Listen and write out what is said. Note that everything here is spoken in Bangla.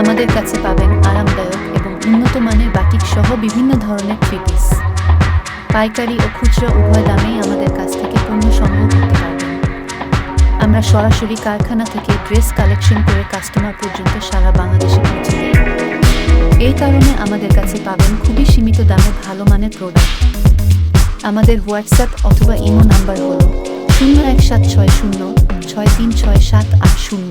আমাদের কাছে পাবেন আরামদায়ক এবং উন্নত মানের বাটিক সহ বিভিন্ন ধরনের থ্রিপিস পাইকারি ও খুচরা উভয় দামেই আমাদের কাছ থেকে পণ্য সংগ্রহ করতে পারবেন। আমরা সরাসরি কারখানা থেকে ড্রেস কালেকশন করে কাস্টমার পর্যন্ত সারা বাংলাদেশে পৌঁছে দিই এই কারণে আমাদের কাছে পাবেন খুবই সীমিত দামে ভালো মানের প্রোডাক্ট আমাদের হোয়াটসঅ্যাপ অথবা ইমো নাম্বার হল শূন্য এক সাত ছয় শূন্য ছয় তিন ছয় সাত আট শূন্য।